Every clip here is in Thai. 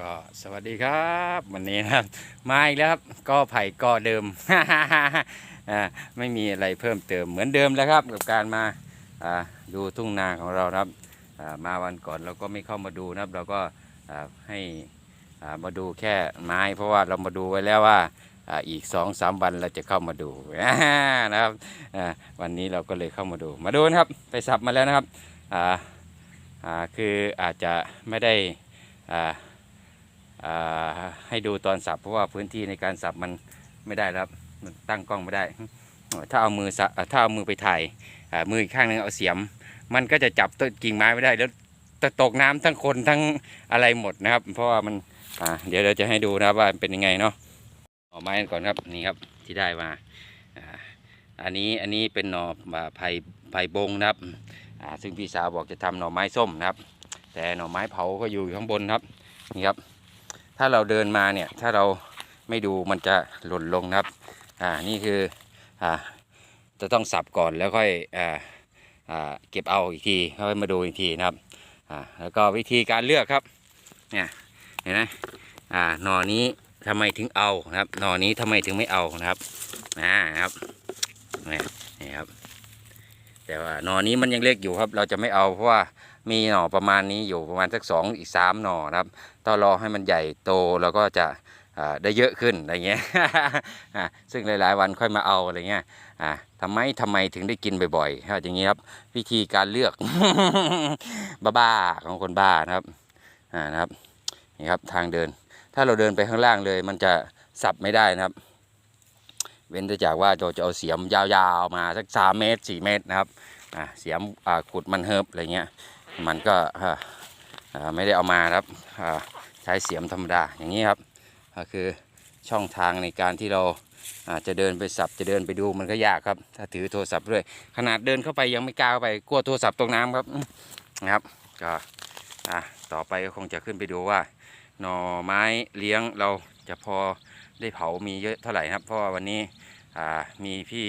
ก็สวัสดีครับ วันนี้นะครับมาอีกแล้วครับก็ไผ่ก็เดิม ไม่มีอะไรเพิ่มเติมเหมือนเดิมแล้วครับ กับการมาดูทุ่งนาของเรานะครับมาวันก่อนเราก็ไม่เข้ามาดูนะครับ เราก็ให้มาดูแค่ไม้ เพราะว่าเรามาดูไว้แล้วว่าอีกสองสามวันเราจะเข้ามาดูนะครับวันนี้เราก็เลยเข้ามาดู มาดูนะครับ ไปสับมาแล้วนะครับคืออาจจะไม่ได้ ให้ดูตอนสับเพราะว่าพื้นที่ในการสับมันไม่ได้แล้วครับมันตั้งกล้องไม่ได้ ถ้าเอามือสับถ้าเอามือไปถ่ายมืออีกข้างหนึงเอาเสียม มันก็จะจับต้นกิ่งไม้ไม่ได้แล้วจะตกน้ำทั้งคนทั้งอะไรหมดนะครับ เพราะว่ามันเดี๋ยวเราจะให้ดูนะครับว่าเป็นยังไงเนาะเอไม้กันก่อนครับนี่ครับที่ได้มาอันนี้อันนี้เป็นหน่ออ่าไผ่ไผ่บงนะครับซึ่งพี่สาวบอกจะทำหน่อไม้ส้มนะครับ แต่หน่อไม้เผาก็อยู่ข้างบนครับนี่ครับ ถ้าเราเดินมาเนี่ยถ้าเราไม่ดูมันจะหล่นลงนะครับอ่านี่คืออ่าจะต้องสับก่อนแล้วค่อยอ่าอ่าเก็บเอาอีกทีค่อยมาดูอีกทีนะครับอ่าแล้วก็วิธีการเลือกครับเนี่ยเห็นไหมอ่าหนอนี้ทำไมถึงเอานะครับหนอนี้ทำไมถึงไม่เอานะครับนะครับนี่ครับ แต่ว่าหน่อนี้มันยังเล็กอยู่ครับ เราจะไม่เอาเพราะว่ามีหน่อประมาณนี้อยู่ประมาณสักสองอีกสามหน่อนะครับต้องรอให้มันใหญ่โตแล้วก็จะได้เยอะขึ้นอะไรเงี้ยซึ่งหลาย ๆ วันค่อยมาเอาอะไรเงี้ยอ่าทำไมทำไมถึงได้กินบ่อยๆครับอย่างนี้ครับวิธีการเลือกบ้าๆของคนบ้านะครับอ่านะครับนี่ครับทางเดิน ถ้าเราเดินไปข้างล่างเลย มันจะสับไม่ได้นะครับ เว้นแต่จากว่าเราจะเอาเสียมยาวๆมาสักสามเมตรสี่เมตรนะครับอ่าเสียมอ่าขุดมันเฮิบอะไรเงี้ยมันก็อ่าอ่าไม่ได้เอามาครับอ่าใช้เสียมธรรมดาอย่างนี้ครับก็คือช่องทางในการที่เราอาจจะเดินไปสับจะเดินไปดูมันก็ยากครับ ถ้าถือโทรศัพท์ด้วยขนาดเดินเข้าไปยังไม่กล้าเข้าไปกลัวโทรศัพท์ตกน้ำครับนะครับก็อะต่อไปก็คงจะขึ้นไปดูว่า หน่อไม้เลี้ยงเราจะพอ ได้เผามีเยอะเท่าไหร่ครับ เพราะว่าวันนี้มีพี่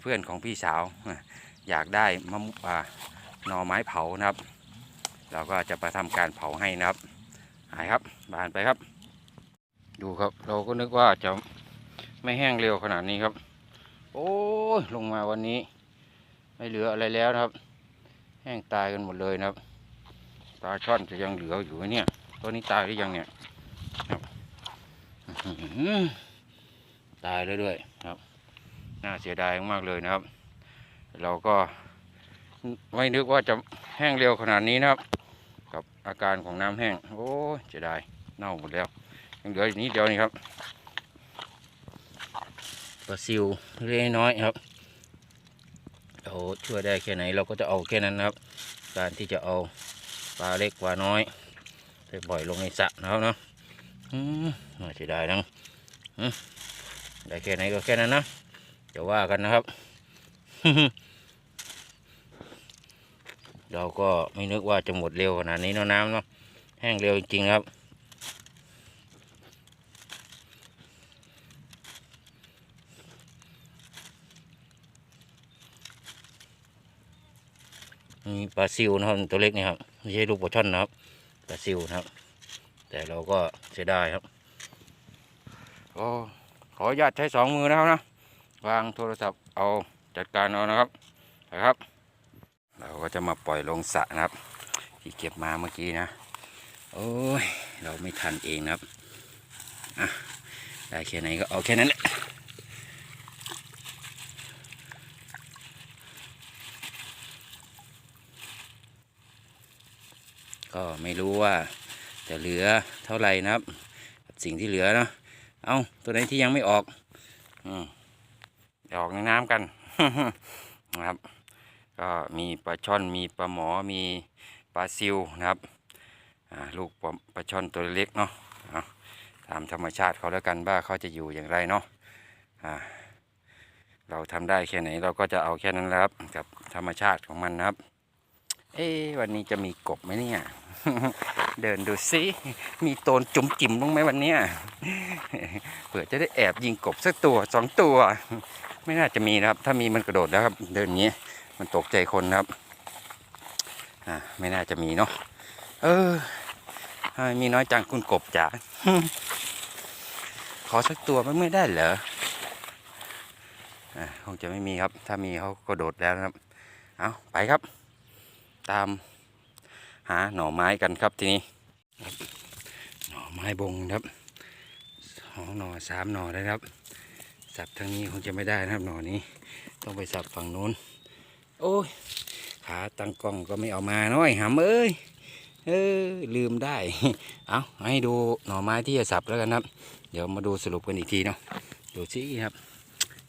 เพื่อนของพี่สาว อยากได้มะม่วงหน่อไม้เผานะครับ เราก็จะไปทำการเผาให้นะครับหายครับบานไปครับ ดูครับ เราก็นึกว่าจะไม่แห้งเร็วขนาดนี้ครับ โอ้ยลงมาวันนี้ ไม่เหลืออะไรแล้วนะครับ แห้งตายกันหมดเลยนะครับปลาช่อนจะยังเหลืออยู่เนี่ยตัวนี้ตายหรือยังเนี่ยครับ ตายแล้วด้วยครับ น่าเสียดายมากเลยนะครับ เราก็ไม่นึกว่าจะแห้งเร็วขนาดนี้นะครับ กับอาการของน้ำแห้ง โอ้เสียดายเน่าหมดแล้วยังเหลืออยู่นิดเดียวนี่ครับปลาซิวเล็กน้อยครับเราช่วยได้แค่ไหนเราก็จะเอาแค่นั้นนะครับ การที่จะเอาปลาเล็กปลาน้อย ไปปล่อยลงในสระนะครับเนาะ น่าเสียดายนังอืมได้แค่ไหนก็แค่นั้นนะจะว่ากันนะครับ เราก็ไม่นึกว่าจะหมดเร็วขนาดนี้เนาะน้ำเนาะแห้งเร็วจริงๆครับมีปลาซิวนะครับตัวเล็กนี่ครับไม่ใช่ลูกปลาช่อนนะครับปลาซิวนะครับ แต่เราก็ เสียดายครับก็ขออนุญาตใช้สองมือนะครับนะวางโทรศัพท์เอาจัดการเอานะครับนะครับ เราก็จะมาปล่อยลงสระนะครับ ที่เก็บมาเมื่อกี้นะ โอ้ย เราไม่ทันเองนะครับอะได้แค่ไหนก็เอาแค่นั้นแหละก็ไม่รู้ว่า จะเหลือเท่าไหร่นะครับ สิ่งที่เหลือเนาะเอาตัวไหนที่ยังไม่ออกอืมออกในน้ำกันนะครับ ก็มีปลาช่อนมีปลาหมอมีปลาซิวนะครับลูกปลาช่อนตัวเล็กเนาะตามธรรมชาติเขาแล้วกันว่าเขาจะอยู่อย่างไรเนาะเราทำได้แค่ไหนเราก็จะเอาแค่นั้นแล้วครับ กับธรรมชาติของมันนะครับ เอ๊วันนี้จะมีกบไหมเนี่ย เดินดูสิมีโตนจุ่มจิ๋มบ้างไหมวันเนี้ยเผื่อจะได้แอบยิงกบสักตัวสองตัว ไม่น่าจะมีนะครับ ถ้ามีมันกระโดดแล้วครับ เดินอย่างนี้ มันตกใจคนครับ อ่า ไม่น่าจะมีเนาะ เออ มีน้อยจังคุณกบจ๋า ขอสักตัวมันไม่ได้เหรออะคงจะไม่มีครับ ถ้ามีเขาก็โดดแล้วนะครับ เอาไปครับ ตาม หาหน่อไม้กันครับทีนี้หน่อไม้บงครับสองหน่อสามหน่อเลยครับ สับทางนี้คงจะไม่ได้นะครับหน่อนี้ ต้องไปสับฝั่งนู้น โอ้ยขาตั้งกล้องก็ไม่เอามาน้อยหำเอ้ยเออลืมได้ เอาให้ดูหน่อไม้ที่จะสับแล้วกันครับ เดี๋ยวมาดูสรุปกันอีกทีเนาะดูสิครับ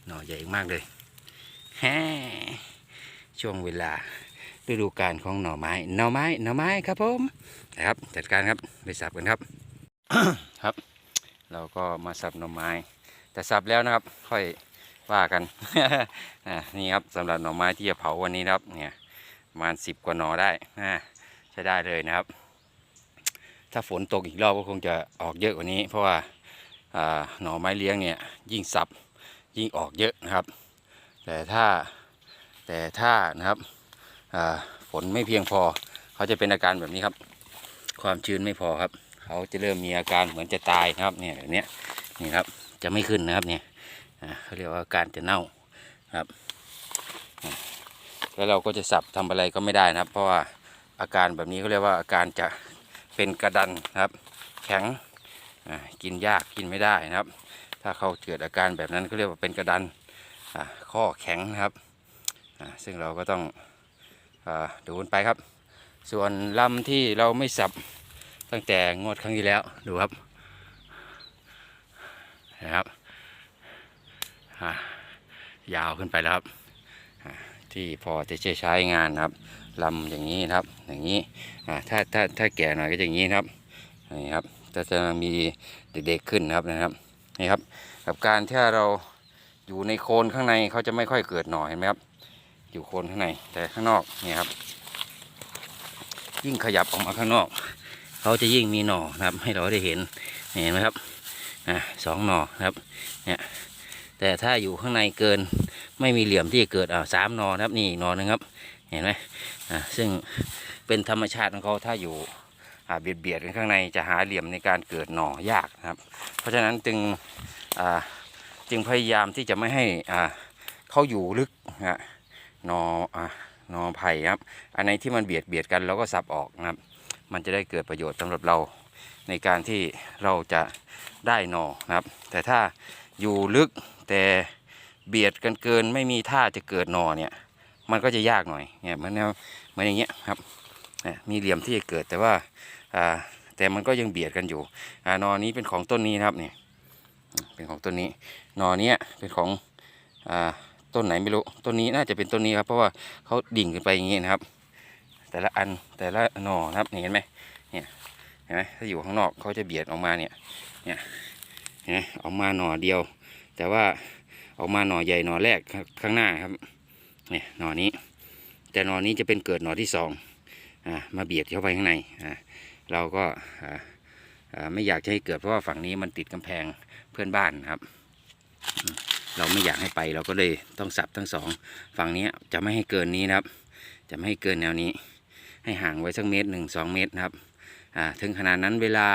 หน่อใหญ่มากเลยแฮช่วงเวลา ฤดูกาลของหน่อไม้ หน่อไม้ หน่อไม้ครับผมนะครับ จัดการครับไปสับกันครับ ครับ เราก็มาสับหน่อไม้ แต่สับแล้วนะครับ ค่อยว่ากันนี่ครับสำหรับหน่อไม้ที่จะเผาวันนี้นะครับ เนี่ยประมาณสิบกว่าหน่อได้ใช้ได้เลยนะครับ ถ้าฝนตกอีกรอบก็คงจะออกเยอะกว่านี้ เพราะว่าหน่อไม้เลี้ยงเนี่ยยิ่งสับยิ่งออกเยอะนะครับ แต่ถ้าแต่ถ้านะครับ ฝนไม่เพียงพอ เขาจะเป็นอาการแบบนี้ครับ ความชื้นไม่พอครับ เขาจะเริ่มมีอาการเหมือนจะตายครับเนี่ยแบบนี้นี่ครับจะไม่ขึ้นนะครับเนี่ยเขาเรียกว่าอาการจะเน่าครับ แล้วเราก็จะสับทำอะไรก็ไม่ได้นะครับ เพราะว่าอาการแบบนี้เขาเรียกว่าอาการจะเป็นกระดันครับ แข็งกินยากกินไม่ได้นะครับ ถ้าเขาเกิดอาการแบบนั้นเขาเรียกว่าเป็นกระดันข้อแข็งนะครับซึ่งเราก็ต้อง ดูกันไปครับ ส่วนลำที่เราไม่สับตั้งแต่งวดครั้งที่แล้วดูครับนะครับยาวขึ้นไปแล้วครับที่พอจะใช้งานครับลำอย่างนี้นะครับ อย่างนี้ถ้าถ้าถ้าแก่หน่อยก็อย่างนี้นะครับนี่ครับจะจะมีเด็กๆขึ้นนะครับนะครับนี่ครับ กับการที่เราอยู่ในโคนข้างในเขาจะไม่ค่อยเกิดหน่อเห็นไหมครับ อยู่โคนข้างในแต่ข้างนอกเนี่ยครับ ยิ่งขยับออกมาข้างนอก เขาจะยิ่งมีหน่อนะครับ ให้เราได้เห็นเห็นไหมครับอะสองหน่อนะครับเนี่ยแต่ถ้าอยู่ข้างในเกินไม่มีเหลี่ยมที่จะเกิดอ่าสามหน่อนะครับนี่หน่อนึงครับ เห็นไหมอ่าซึ่งเป็นธรรมชาติของเขาถ้าอยู่อ่าเบียดเบียดกันข้างในจะหาเหลี่ยมในการเกิดหน่อยากนะครับ เพราะฉะนั้นจึงอ่าจึงพยายามที่จะไม่ให้อ่าเขาอยู่ลึกนะฮะห นออ่าหนอไผ่ครับ อันไหนที่มันเบียดเบียดกันเราก็สับออกนะครับ มันจะได้เกิดประโยชน์สำหรับเราในการที่เราจะได้นอนะครับ แต่ถ้าอยู่ลึกแต่เบียดกันเกินไม่มีท่าจะเกิดนอเนี่ย มันก็จะยากหน่อยเนี่ยมันแนวเหมันอย่างเงี้ยครับเนี่ยมีเหลี่ยมที่จะเกิดแต่ว่าอ่าแต่มันก็ยังเบียดกันอยู่อ่านอนี้เป็นของต้นนี้นะครับเนี่ยเป็นของต้นนี้นอเนี้ยเป็นของอ่า ต้นไหนไม่รู้ต้นนี้น่าจะเป็นต้นนี้ครับ เพราะว่าเขาดิ่งขึ้นไปอย่างงี้นะครับ แต่ละอันแต่ละหน่อนะครับเห็นไหมเนี่ยเห็นไหมถ้าอยู่ข้างนอกเขาจะเบียดออกมาเนี่ยเนี่ยเห็นไหมออกมาหน่อเดียว แต่ว่าออกมาหน่อใหญ่หน่อแรกข้างหน้าครับเนี่ยหน่อนี้ แต่หน่อนี้จะเป็นเกิดหน่อที่สองอ่ามาเบียดเข้าไปข้างในอ่าเราก็อ่าอ่าไม่อยากจะให้เกิดเพราะว่าฝั่งนี้มันติดกำแพงเพื่อนบ้านครับ เราไม่อยากให้ไปเราก็เลยต้องสับทั้งสองฝั่งนี้จะไม่ให้เกินนี้นะครับ จะไม่ให้เกินแนวนี้ ให้ห่างไว้สักเมตรหนึ่งสองเมตรนะครับถึงขนาดนั้นเวลา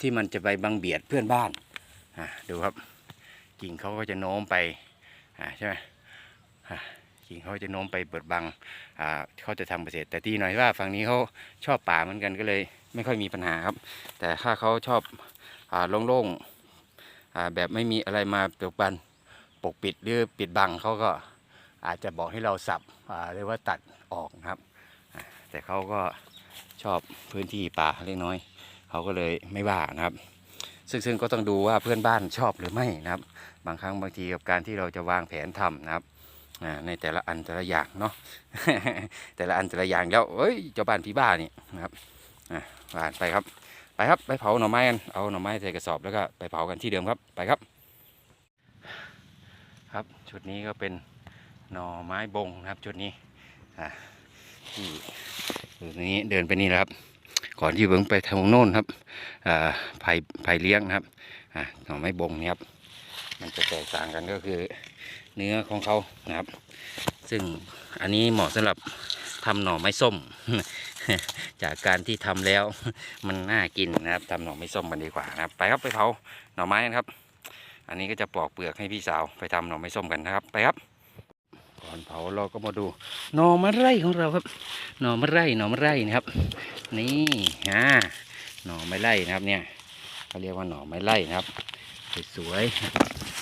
ที่มันจะไปบังเบียดเพื่อนบ้านดูครับกิ่งเขาก็จะโน้มไปใช่ไหมกิ่งเขาจะโน้มไปเปิดบังเขาจะทำเกษตรแต่ที่หน่อยว่าฝั่งนี้เขาชอบป่าเหมือนกันก็เลย ไม่ค่อยมีปัญหาครับ แต่ถ้าเขาชอบโล่งๆแบบไม่มีอะไรมาปกบันป กปิดหรือปิดบังเขาก็อาจจะบอกให้เราสับอ่าเรียกว่าตัดออกนะครับ แต่เขาก็ชอบพื้นที่ป่าเล็กน้อย เขาก็เลยไม่ว่านะครับ ซึ่งซึ่งก็ต้องดูว่าเพื่อนบ้านชอบหรือไม่นะครับ บางครั้งบางทีกับการที่เราจะวางแผนทำนะครับในแต่ละอันแต่ละอย่างเนาะแต่ละอันแต่ละอย่างแล้วเอ้ยเจ้าบ้านพี่บ้านี่นะครับผ่านไปครับ ไปครับไปเผาหน่อไม้กันเอาหน่อไม้ใส่กระสอบแล้วก็ไปเผากันที่เดิมครับไปครับ ครับ ชุดนี้ก็เป็นหน่อไม้บงนะครับ ชุดนี้อ่าที่อยู่ตรงนี้เดินไปนี่แล้วครับ ก่อนที่เบิ้งไปทางโน้นครับอ่าไผ่ไผ่เลี้ยงนะครับอ่าหน่อไม้บงนี่ครับ มันจะแตกต่างกันก็คือเนื้อของเขานะครับ ซึ่งอันนี้เหมาะสำหรับทำหน่อไม้ส้ม จากการที่ทำแล้วมันน่ากินนะครับทำหน่อไม้ส้มกันดีกว่านะครับ ไปครับไปเผาหน่อไม้กันครับ อันนี้ก็จะปอกเปลือกให้พี่สาวไปทำหน่อไม้ส้มกันนะครับ ไปครับก่อนเผาเราก็มาดูหน่อมะไร่ของเราครับหน่อมะไร่หน่อมะไร่นะครับ นี่อ่าหน่อไม้ไร่นะครับเนี่ยเขาเรียกว่าหน่อไม้ไร่นะครับสวย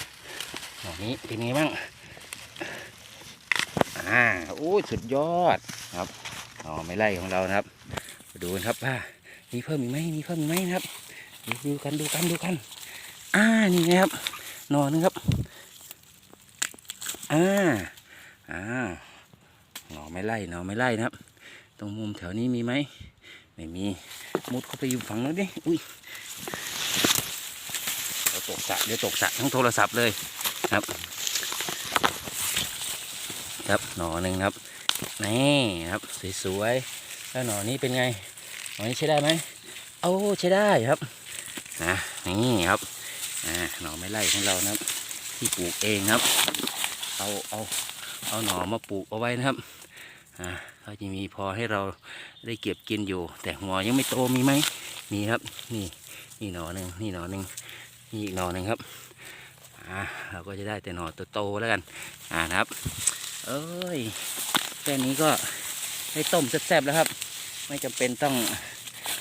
ๆหน่อนี้เป็นไงบ้างอ่าโอ้สุดยอดครับหน่อไม้ไร่ของเรานะครับมาดูกันครับว่ามีเพิ่มอีกไหมมีเพิ่มอีกไหมนะครับดูกันดูกันดูกัน อ่านี่ไงครับ นอนึงครับ อ่า อ่าหนอไม้ไร่หนอไม้ไร่นะครับ ตรงมุมแถวนี้มีไหม ไม่มี มุดเข้าไปอยู่ฝั่งนู้นดิ อุ้ยเดี๋ยวตกสะเดี๋ยวตกสะทั้งโทรศัพท์เลยครับ ครับหนอหนึ่งครับ นี่ครับสวยๆ แล้วหนอนี้เป็นไง หนอนี้ใช้ได้ไหม เอาใช้ได้ครับ นะ นี่ครับ หน่อไม้ไร่ของเรานะครับ ที่ปลูกเองครับ เอาเอาเอาหน่อมาปลูกเอาไว้นะครับอ่าก็จะมีพอให้เราได้เก็บกินอยู่ แต่หัวยังไม่โตมีไหมมีครับ นี่นี่หน่อหนึ่งนี่หน่อหนึ่งนี่อีกหน่อหนึ่งครับอ่าเราก็จะได้แต่หน่อโตๆแล้วกันอ่านะครับ เอ้ยแค่นี้ก็ได้ต้มแซ่บๆแล้วครับ ไม่จำเป็นต้อง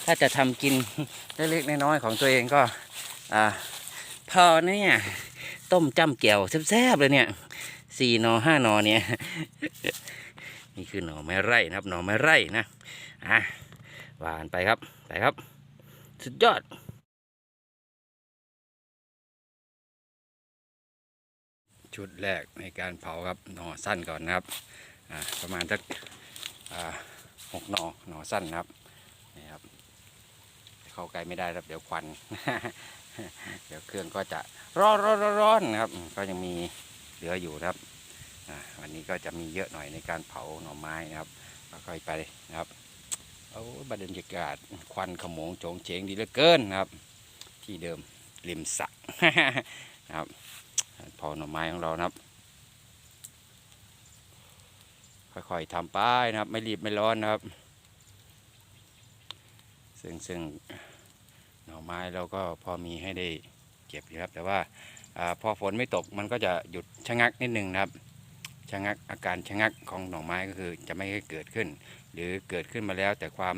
ถ้าจะทำกินเล็กๆน้อยๆของตัวเองก็อ่า พอเนี่ย ต้มจ้ำแก้วแซ่บๆเลยเนี่ยสี่นอห้านอเนี่ย นี่คือหน่อไม้ไร่นะครับ หน่อไม้ไร่นะอะหวานไปครับไปครับ สุดยอดชุดแรกในการเผาครับหน่อสั้นก่อนนะครับประมาณสักหกหน่อหน่อสั้นนะครับนี่ครับเข้าใกล้ไม่ได้ครับเดี๋ยวควัน เดี๋ยวเครื่องก็จะร้อนร้อนร้อนนะครับ ก็ยังมีเหลืออยู่นะครับวันนี้ก็จะมีเยอะหน่อยในการเผาหน่อไม้นะครับค่อยไปนะครับโอ้บรรยากาศควันขโมงโจงเฉงดีเหลือเกินนะครับ ที่เดิมริมสระนะครับเผาหน่อไม้ของเรานะครับ ค่อยๆทำไปนะครับ ไม่รีบไม่ร้อนนะครับ ซึ่งซึ่ง หน่อไม้เราก็พอมีให้ได้เก็บอยู่ครับ แต่ว่าอพอฝนไม่ตกมันก็จะหยุดชะงักนิดนึงนะครับชะงักอาการชะงักของหน่อไม้ก็คือจะไม่ให้เกิดขึ้น หรือเกิดขึ้นมาแล้ว แต่ความ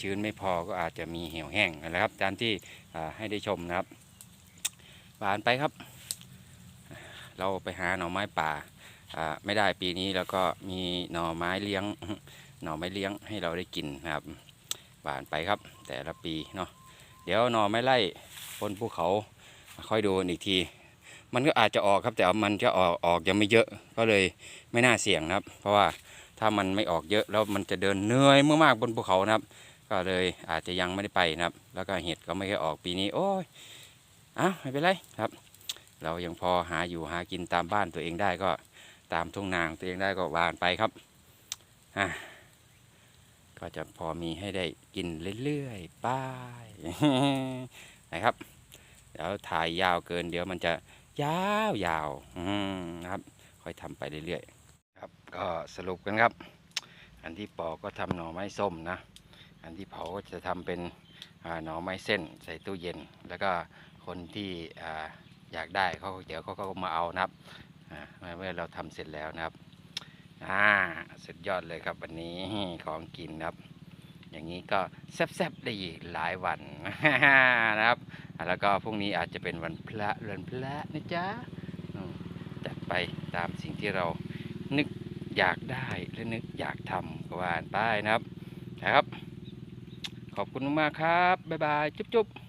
ชื้นไม่พอก็อาจจะมีเหี่ยวแห้งนะครับตามที่ให้ได้ชมนะครับบานไปครับ เราไปหาหน่อไม้ป่าอ่าไม่ได้ปีนี้แล้วก็มีหน่อไม้เลี้ยงหน่อไม้เลี้ยงให้เราได้กินนะครับบานไปครับ แต่ละปีเนาะ เดี๋ยวหน่อไม้ไล่บนภูเขาค่อยดูอีกที มันก็อาจจะออกครับแต่มันจะออกออกยังไม่เยอะก็เลยไม่น่าเสี่ยงนะครับ เพราะว่าถ้ามันไม่ออกเยอะแล้วมันจะเดินเหนื่อยมากๆบนภูเขานะครับ ก็เลยอาจจะยังไม่ได้ไปนะครับ แล้วก็เห็ดก็ไม่เคอยออกปีนี้ โอ้ยอ้าวไม่เป็นไรครับ เรายังพอหาอยู่หากินตามบ้านตัวเองได้ก็ตามทุ่งนางตัวเองได้ก็วานไปครับอะ ก็จะพอมีให้ได้กินเรื่อยๆไป้ายนะครับ เดี๋ยวถ่ายยาวเกินเดี๋ยวมันจะยาวยาวนะครับ ค่อยทำไปเรื่อยๆครับ ก็สรุปกันครับ อันที่ปอก็ทำหน่อไม้ส้มนะ อันที่เผาก็จะทำเป็นหน่อไม้เส้นใส่ตู้เย็น แล้วก็คนที่ออยากได้เขาเดี๋ยวเขาก็มาเอานะครับเมื่อเราทำเสร็จแล้วนะครับ อ่าสุดยอดเลยครับวันนี้ของกินครับ อย่างนี้ก็แซ่บๆได้อีกหลายวันนะครับ แล้วก็พรุ่งนี้อาจจะเป็นวันพระเรือนพระนะจ๊ะจัดไปตามสิ่งที่เรานึกอยากได้และนึกอยากทำก็ว่าไปนะครับนะครับ ขอบคุณมากครับ บ๊ายบาย จุ๊บๆ